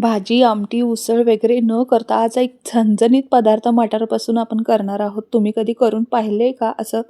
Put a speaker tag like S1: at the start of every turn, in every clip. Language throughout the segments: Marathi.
S1: भाजी आमटी उसळ वगैरे न करता आज एक झणझणीत पदार्थ मटारपासून आपण करणार आहोत. तुम्ही कधी करून पाहिले का असं?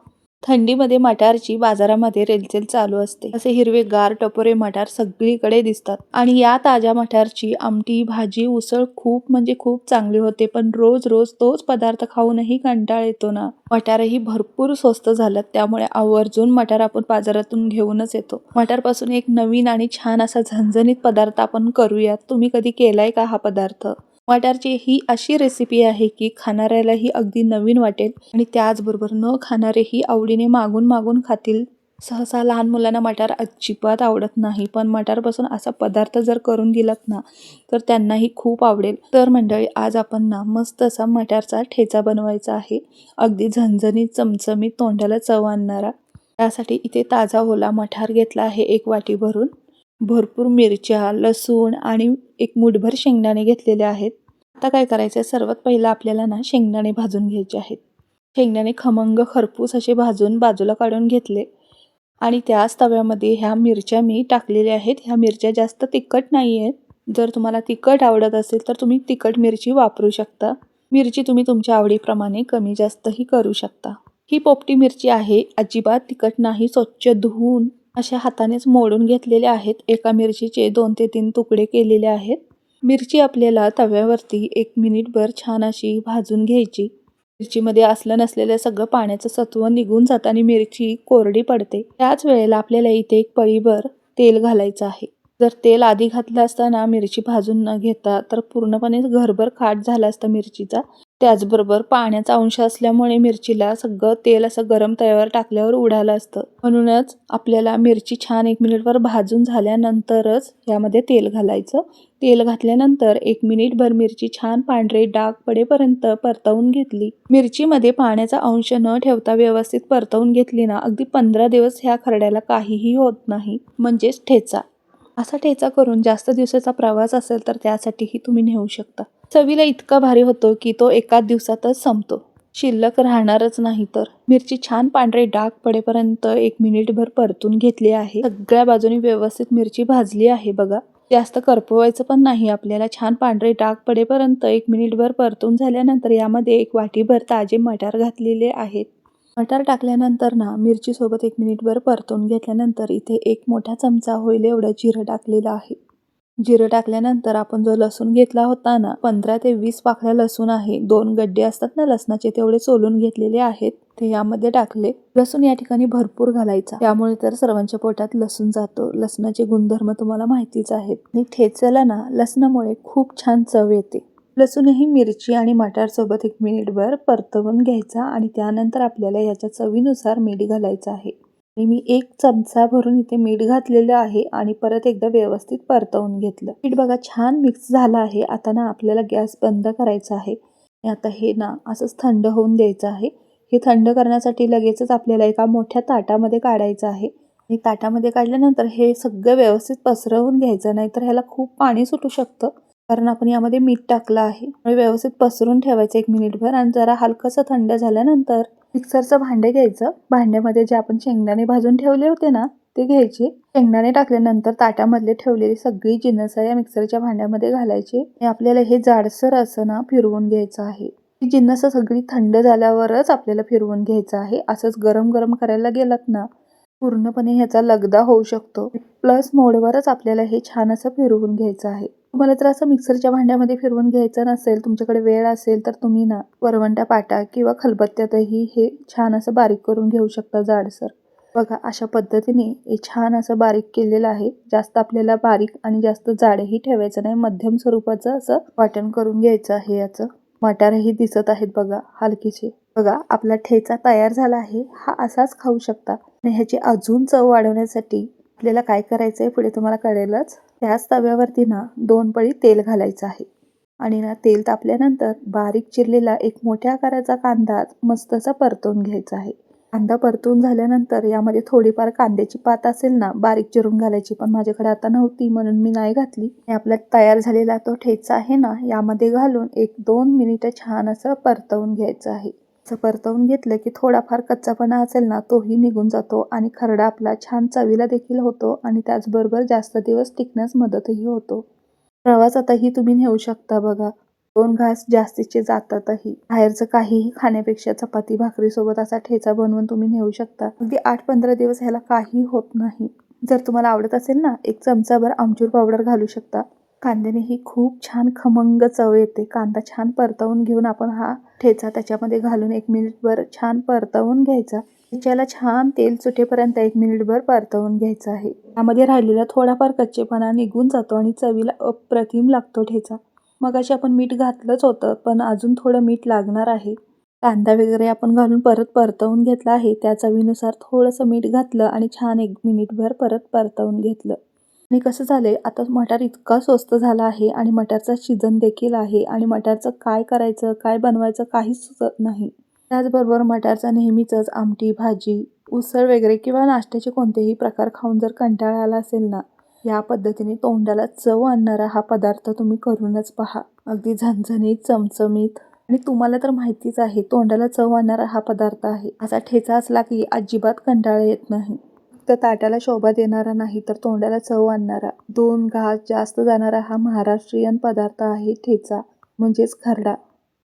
S1: थंडीमध्ये मटारची बाजारामध्ये रेलचेल चालू असते. असे हिरवे गार टपोरे मटार सगळीकडे दिसतात. आणि या ताज्या मटारची आमटी भाजी उसळ खूप म्हणजे खूप चांगली होते पण रोज रोज तोच पदार्थ खाऊनही कंटाळ येतो ना. मटारही भरपूर स्वस्त झालं त्यामुळे आवर्जून मटार आपण बाजारातून घेऊनच येतो. मटारपासून एक नवीन आणि छान असा झणझणीत पदार्थ आपण करूयात. तुम्ही कधी केलाय का हा पदार्थ? मटारची ही अशी रेसिपी आहे की खाणाऱ्यालाही अगदी नवीन वाटेल आणि त्याचबरोबर न खाणारेही आवडीने मागून मागून खातील. सहसा लहान मुलांना मटार अजिबात आवडत नाही पण मटारपासून असा पदार्थ जर करून दिलात ना तर त्यांनाही खूप आवडेल. तर मंडळी आज आपण ना मस्त असा मटारचा ठेचा बनवायचा आहे. अगदी झणझणीत चमचमीत तोंडाला चव आणणारा. त्यासाठी इथे ताजा ओला मठार घेतला आहे एक वाटी भरून. भरपूर मिरच्या लसूण आणि एक मुठभर शेंगदाणे घेतलेले आहेत. आता काय करायचं आहे सर्वात पहिलं आपल्याला ना शेंगदाणे भाजून घ्यायचे आहेत. शेंगदाणे खमंग खरपूस असे भाजून बाजूला काढून घेतले. आणि त्याच तव्यामध्ये ह्या मिरच्या मी टाकलेल्या आहेत. ह्या मिरच्या जास्त तिखट नाही आहेत जर तुम्हाला तिखट आवडत असेल तर तुम्ही तिखट मिरची वापरू शकता. मिरची तुम्ही तुमच्या आवडीप्रमाणे कमी जास्तही करू शकता. ही पोपटी मिरची आहे. अजिबात तिखट नाही. स्वच्छ धुवून अशा हातानेच मोडून घेतलेले आहेत. एका मिरचीचे दोन ते तीन तुकडे केलेले आहेत. मिरची आपल्याला तव्यावरती एक मिनिटभर छान अशी भाजून घ्यायची. मिरचीमध्ये असलं नसलेलं सगळं पाण्याचं सत्व निघून जातं आणि मिरची कोरडी पडते. त्याच वेळेला आपल्याला इथे एक पळीभर तेल घालायचं आहे. जर तेल आधी घातलं असताना मिरची भाजून न घेता तर पूर्णपणे घरभर खाट झाला असता मिरचीचा. त्याचबरोबर पाण्याचा अंश असल्यामुळे मिरचीला सगळं तेल असं गरम तव्यावर टाकल्यावर उडालं असतं. म्हणूनच आपल्याला मिरची छान एक मिनिटभर भाजून झाल्यानंतरच यामध्ये तेल घालायचं. तेल घातल्यानंतर एक मिनिटभर मिरची छान पांढरे डाग पडेपर्यंत परतवून घेतली. मिरचीमध्ये पाण्याचा अंश न ठेवता व्यवस्थित परतवून घेतली ना अगदी पंधरा दिवस ह्या खरड्याला काहीही होत नाही. म्हणजेच ठेचा. असा ठेचा करून जास्त दिवसाचा प्रवास असेल तर त्यासाठीही तुम्ही नेऊ शकता. चवीला इतका भारी होतो की तो एका दिवसातच संपतो. शिल्लक राहणारच नाही तर. मिरची छान पांढरे डाग पडेपर्यंत एक मिनिटभर परतून घेतली आहे. सगळ्या बाजूनी व्यवस्थित मिरची भाजली आहे बघा. जास्त करपवायचं पण नाही. आपल्याला छान पांढरे डाग पडेपर्यंत एक मिनिटभर परतून झाल्यानंतर यामध्ये एक वाटीभर ताजे मटार घातलेले आहेत. मटार टाकल्यानंतर ना मिरचीसोबत एक मिनिटभर परतून घेतल्यानंतर इथे एक मोठा चमचा होईल एवढं जिरं टाकलेलं आहे. जिरं टाकल्यानंतर आपण जो लसूण घेतला होता ना पंधरा ते वीस पाकळ्या लसूण आहे. दोन गड्डे असतात ना लसणाचे तेवढे सोलून घेतलेले आहेत. ते यामध्ये टाकले. लसूण या ठिकाणी भरपूर घालायचा. त्यामुळे तर सर्वांच्या पोटात लसूण जातो. लसणाचे गुणधर्म तुम्हाला माहितीच आहेत. आणि ठेचलं ना लसणामुळे खूप छान चव येते. लसूणही मिरची आणि मटारसोबत एक मिनिटभर परतवून घ्यायचा आणि त्यानंतर आपल्याला याच्या चवीनुसार मीठ घालायचं आहे. आणि मी एक चमचा भरून इथे मीठ घातलेलं आहे आणि परत एकदा व्यवस्थित परतवून घेतलं. मीठ बघा छान मिक्स झालं आहे. आता ना आपल्याला गॅस बंद करायचा आहे. आणि आता हे ना असंच थंड होऊन द्यायचं आहे. हे थंड करण्यासाठी लगेचच आपल्याला एका मोठ्या ताटामध्ये काढायचं आहे. आणि ताटामध्ये काढल्यानंतर हे सगळं व्यवस्थित पसरवून घ्यायचं नाहीतर ह्याला खूप पाणी सुटू शकतं. कारण आपण यामध्ये मीठ टाकलं आहे. व्यवस्थित पसरून ठेवायचं एक मिनिटभर आणि जरा हलकंसं थंड झाल्यानंतर मिक्सरचं भांडे घ्यायचं. भांड्यामध्ये जे आपण शेंगदाणे भाजून ठेवले होते ना ते घ्यायचे. शेंगदाणे टाकल्यानंतर ताटामधले ठेवलेली सगळी जिन्नस या मिक्सरच्या भांड्यामध्ये घालायचे. आणि आपल्याला हे जाडसर असं ना फिरवून घ्यायचं आहे. ही जिन्नस सगळी थंड झाल्यावरच आपल्याला फिरवून घ्यायचं आहे. असंच गरम गरम करायला गेलात ना पूर्णपणे ह्याचा लगदा होऊ शकतो. प्लस मोडवरच आपल्याला हे छान असं फिरवून घ्यायचं आहे. तुम्हाला जर असं मिक्सरच्या भांड्यामध्ये फिरवून घ्यायचं नसेल तुमच्याकडे वेळ असेल तर तुम्ही ना वरवंटा पाटा किंवा खलबत्त्यातही हे छान असं बारीक करून घेऊ शकता जाडसर. बघा अशा पद्धतीने हे छान असं बारीक केलेलं आहे. जास्त आपल्याला बारीक आणि जास्त जाडही ठेवायचं नाही. मध्यम स्वरूपाचं असं वाटण करून घ्यायचं आहे याचं. मटारही दिसत आहेत बघा हलकीचे बघा आपला ठेचा तयार झाला आहे. हा असाच खाऊ शकता. आणि ह्याची अजून चव वाढवण्यासाठी आपल्याला काय करायचं आहे पुढे तुम्हाला कळेलच. त्याच तव्यावरती ना दोन पळी तेल घालायचं आहे. आणि ना तेल तापल्यानंतर बारीक चिरलेला एक मोठ्या आकाराचा कांदा मस्त असा परतवून घ्यायचा आहे. कांदा परतून झाल्यानंतर यामध्ये थोडीफार कांद्याची पात असेल ना बारीक चिरून घालायची पण माझ्याकडे आता नव्हती म्हणून मी नाही घातली. आपला तयार झालेला तो ठेचा आहे ना यामध्ये घालून एक दोन मिनिटं छान असं परतवून घ्यायचं आहे. असं परतवून घेतलं की थोडाफार कच्चापणा असेल ना तोही निघून जातो आणि खरडा आपला छान चवीला देखील होतो आणि त्याचबरोबर जास्त दिवस टिकण्यास मदतही होतो. प्रवासातही तुम्ही नेऊ शकता बघा. दोन घास जास्तीचे जातातही. बाहेरचं काहीही खाण्यापेक्षा चपाती भाकरी सोबत असा ठेचा बनवून तुम्ही नेऊ शकता. अगदी आठ पंधरा दिवस ह्याला काही होत नाही. जर तुम्हाला आवडत असेल ना एक चमचाभर आमचूर पावडर घालू शकता. कांद्याने ही खूप छान खमंग चव येते. कांदा छान परतवून घेऊन आपण हा ठेचा त्याच्यामध्ये घालून एक मिनिटभर छान परतवून घ्यायचा. ठेच्याला छान तेल सुटेपर्यंत एक मिनिटभर परतवून घ्यायचं आहे. त्यामध्ये राहिलेला थोडाफार कच्चेपणा निघून जातो आणि चवीला अप्रतिम लागतो ठेचा. मग अशी आपण मीठ घातलंच होतं पण अजून थोडं मीठ लागणार आहे. कांदा वगैरे आपण घालून परत परतवून घेतला आहे. त्या चवीनुसार थोडंसं मीठ घातलं आणि छान एक मिनिटभर परत परतवून घेतलं. आणि कसं झालंय आता मटार इतका स्वस्त झाला आहे आणि मटारचा सीझन देखील आहे आणि मटारचं काय करायचं काय बनवायचं काहीच सुचत नाही. त्याचबरोबर मटारचा नेहमीचंच आमटी भाजी उसळ वगैरे किंवा नाश्त्याचे कोणतेही प्रकार खाऊन जर कंटाळा आला असेल ना या पद्धतीने तोंडाला चव आणणारा हा पदार्थ तुम्ही करूनच पहा. अगदी झणझणीत चमचमीत आणि तुम्हाला तर माहितीच आहे तोंडाला चव आणणारा हा पदार्थ आहे. असा ठेचा असला की अजिबात कंटाळा येत नाही. फक्त ताटाला शोभा देणारा नाही तर तोंडाला चव आणणारा. दोन घास जास्त जाणारा हा महाराष्ट्रीयन पदार्थ आहे ठेचा म्हणजेच खरडा.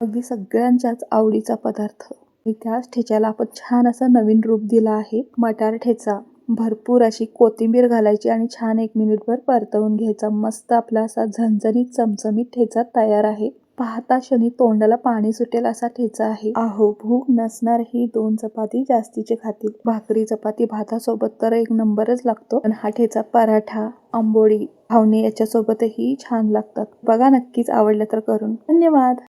S1: अगदी सगळ्यांच्याच आवडीचा पदार्थ. त्याच ठेच्याला आपण छान असा नवीन रूप दिला आहे मटार ठेचा. भरपूर अशी कोथिंबीर घालायची आणि छान एक मिनिटभर परतवून घ्यायचा. मस्त आपला असा झणझणीत चमचमीत ठेचा तयार आहे. पाहता क्षणी तोंडाला पाणी सुटेल असा ठेचा आहे. आहो भूक नसणार ही दोन चपाती जास्तीचे खातील. भाकरी चपाती भातासोबत तर एक नंबरच लागतो. पण हा ठेचा पराठा आंबोळी खावणे याच्यासोबतही छान लागतात. बघा नक्कीच आवडलं तर करून. धन्यवाद!